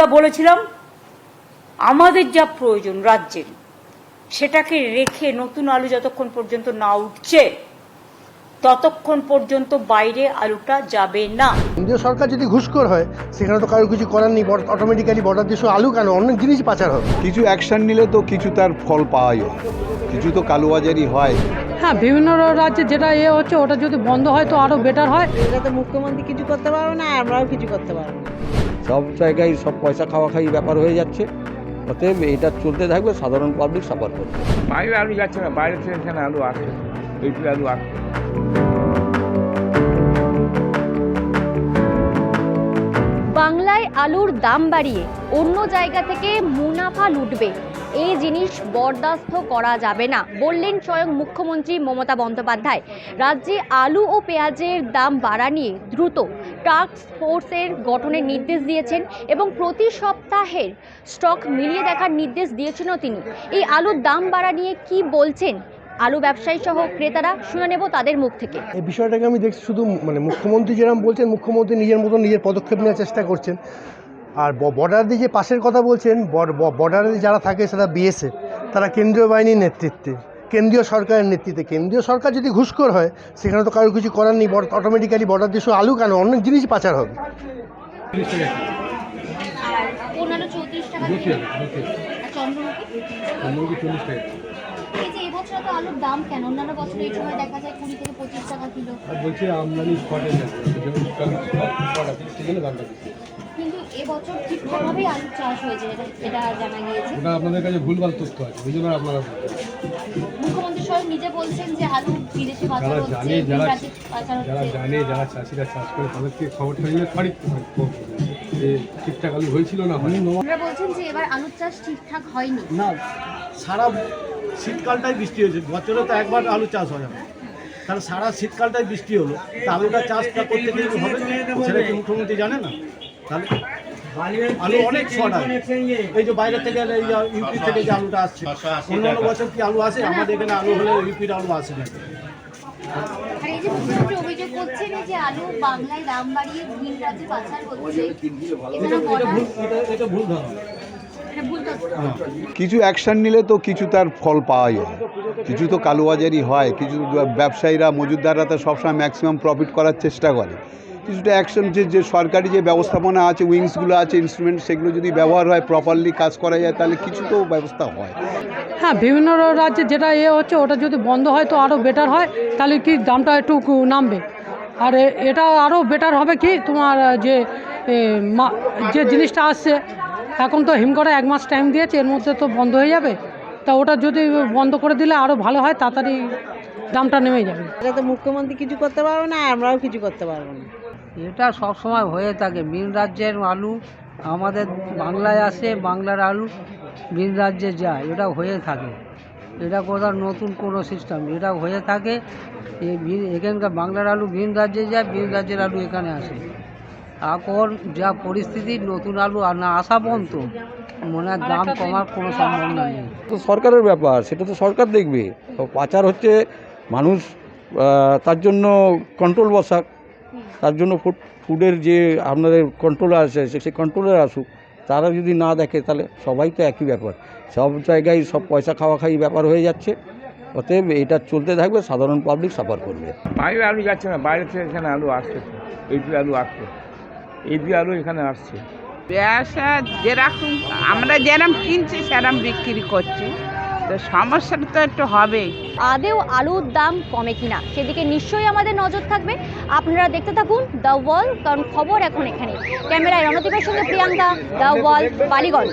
আমরা বলেছিলাম আমাদের যা প্রয়োজন রাজ্যের সেটাকে রেখে নতুন আলু যতক্ষণ পর্যন্ত না উঠছে ততক্ষণ পর্যন্ত বাইরে আলুটা যাবে না। কেন্দ্রীয় সরকার যদি ঘুষখোর হয় সেখানে তো কারও কিছু করার নেই অটোমেটিক্যালি বর্ডার দিয়ে আলু কেন? অনেক জিনিস পাচার হবে। কিছু অ্যাকশন নিলে তো কিছু তার ফল পাওয়াই হয় কিছু তো কালোবাজারি হয়। হ্যাঁ বিভিন্ন রাজ্যে যেটা এ হচ্ছে ওটা যদি বন্ধ হয় তো আরও বেটার হয়। এটা তো মুখ্যমন্ত্রী কিছু করতে পারবে না আমরাও কিছু করতে পারব না। সব জায়গায় সব পয়সা খাওয়া খাই ব্যাপার হয়ে যাচ্ছে। অতএব এটা চলতে থাকবে সাধারণ পাবলিক সাফার করবে। বাইরে আলু যাচ্ছে না বাইরে থেকে এখানে আলু আসছে এইটুকু আলু আসছে। বাংলায় আলুর দাম বাড়িয়ে অন্য জায়গা থেকে মুনাফা লুটবে। এই জিনিস বরদাস্ত করা যাবে না, বললেন স্বয়ং মুখ্যমন্ত্রী মমতা বন্দ্যোপাধ্যায়। রাজ্যে আলু ও পেঁয়াজের দাম বাড়া নিয়ে দ্রুত, টাস্ক ফোর্সের গঠনের নির্দেশ দিয়েছেন এবং প্রতি সপ্তাহের স্টক মিলিয়ে দেখার নির্দেশ দিয়েছেনও তিনি। এই আলুর দাম বাড়া নিয়ে কি বলছেন? আলু ব্যবসায়ী সহ ক্রেতারা, শুনে নেব তাদের মুখ থেকে। এই বিষয়টাকে আমি দেখছি শুধু মানে মুখ্যমন্ত্রী যেরকম বলছেন, মুখ্যমন্ত্রী নিজের মতো নিজের পদক্ষেপ নেওয়ার চেষ্টা করছেন। আর বর্ডার দিয়ে যে পাশের কথা বলছেন বর্ডারে যারা থাকে সেটা বিএসএফ তারা কেন্দ্রীয় বাহিনীর নেতৃত্বে কেন্দ্রীয় সরকারের নেতৃত্বে। কেন্দ্রীয় সরকার যদি ঘুষখোর হয় সেখানে তো কারোর কিছু করার নেই অটোমেটিক্যালি বর্ডার দিয়ে শুধু আলু কেন? অনেক জিনিস পাচার হবে। আর পনেরো চৌত্রিশ টাকা চন্দ্রমুখী? এই যে এবছর তো আলুর দাম কেন? অন্যান্য বছর এই সময় দেখা যায় কুড়ি থেকে পঁচিশ টাকা কিলো। বলছি আমদানি দামটা কিন্তু এবছর ঠিকঠাকভাবেই আলুর চাষ হয়েছে এটা এটা জানা গিয়েছে। ওটা আপনাদের কাছে ভুলভাল তথ্য আছে ওই জন্য আপনারা মুখ্যমন্ত্রী স্বয়ং নিজে বলছেন যে আলু বিদেশে পাচার যারা হচ্ছে জানে যারা যারা জানে যারা চাষিরা চাষ করে তাদেরকে খবরটা নিলে সঠিক খবর যে ঠিকঠাক আলু হয়েছিল না হয়নি। বলছেন যে এবার আলুর চাষ ঠিকঠাক হয়নি। না সারা শীতকালটাই বৃষ্টি হয়েছে বছরে তো একবার আলু চাষ হয় আমার তাহলে সারা শীতকালটাই বৃষ্টি হলো তা আলুটা চাষটা করতে গেলে হবে? সেটা কি মুখ্যমন্ত্রী জানে না? তাহলে আলু অনেক শর্ট আছে এই যে বাইরে থেকে এই ইউপি থেকে যে আলুটা আসছে অন্যান্য বছর কি আলু আসে? আমাদের এখানে আলু হলে ইউপির আলু আসে না আর এই যে মুখ্যমন্ত্রী অভিযোগ করছেন যে আলু বাংলায় দাম বাড়িয়ে ভিন রাজ্যে পাচার হচ্ছে এখানে এটা বর্ডার ভুল এটা এটা ভুল ধারণা। এটা ভুল তথ্য। কিছু অ্যাকশন নিলে তো কিছু তার ফল পাওয়াই হয়। কিছু তো কালোবাজারি হয় কিছু ব্যবসায়ীরা মজুদদাররা তো সবসময় ম্যাক্সিমাম প্রফিট করার চেষ্টা করে। কিছুটা অ্যাকশন যে যে সরকারি যে ব্যবস্থাপনা আছে উইংসগুলো আছে ইনস্ট্রুমেন্ট সেগুলো যদি ব্যবহার হয় প্রপারলি কাজ করা যায় তাহলে কিছু তো ব্যবস্থা হয়। হ্যাঁ বিভিন্ন রাজ্যে যেটা এ হচ্ছে ওটা যদি বন্ধ হয় তো আরও বেটার হয় তাহলে কি দামটা একটু নামবে? আর এ- এটা আরও বেটার হবে কি তোমার যে মা- যে জিনিসটা আসছে এখন তো হিম করে এক মাস টাইম দিয়েছে এর মধ্যে তো বন্ধ হয়ে যাবে। তা ওটা যদি বন্ধ করে দিলে আরও ভালো হয় তাড়াতাড়ি দামটা নেমে যাবে। এটা তো মুখ্যমন্ত্রী কিছু করতে পারবে না আমরাও কিছু করতে পারব না। এটা সব সময় হয়ে থাকে। ভিন রাজ্যের আলু আমাদের বাংলায় আসে, বাংলার আলু ভিন রাজ্যে যায়, এটা হয়ে থাকে। এটা কোথাও নতুন কোনো সিস্টেম এটা হয়ে থাকে। এখানকার বাংলার আলু ভিন রাজ্যে যায় ভিন রাজ্যের আলু এখানে আসে। এখন যা পরিস্থিতি, নতুন আলু আর না আসা পর্যন্ত মনে হয় দাম কমার কোনো সম্ভাবনা নেই। তো সরকারের ব্যাপার, সেটা তো সরকার দেখবে। পাচার হচ্ছে মানুষ তার জন্য কন্ট্রোল বসাক। তার জন্য ফুড ফুডের যে আপনাদের কন্ট্রোলার আছে সে- সেই কন্ট্রোলার আসুক তারা যদি না দেখে তাহলে সবাই তো একই ব্যাপার। সব জায়গায় সব পয়সা খাওয়া খাই ব্যাপার হয়ে যাচ্ছে। অতএব এটা চলতে থাকবে সাধারণ পাবলিক সাফার করবে। বাইরে আলু যাচ্ছে না বাইরে থেকে এখানে আলু আসছে। এইটুকু আলু আসছে এইটুকু আলু এখানে আসছে। ব্যবসা যেরকম আমরা যেরকম কিনছি সেরকম বিক্রি করছি। তো সমস্যাটা তো একটু হবেই। আদেও আলুর দাম কমে কিনা, সেদিকে নিশ্চয়ই আমাদের নজর থাকবে। আপনারা দেখতে থাকুন দ্য ওয়াল, কারণ খবর এখন এখানে ক্যামেরায় রণদীপের সঙ্গে প্রিয়াঙ্কা, দ্য ওয়াল, বালিগঞ্জ।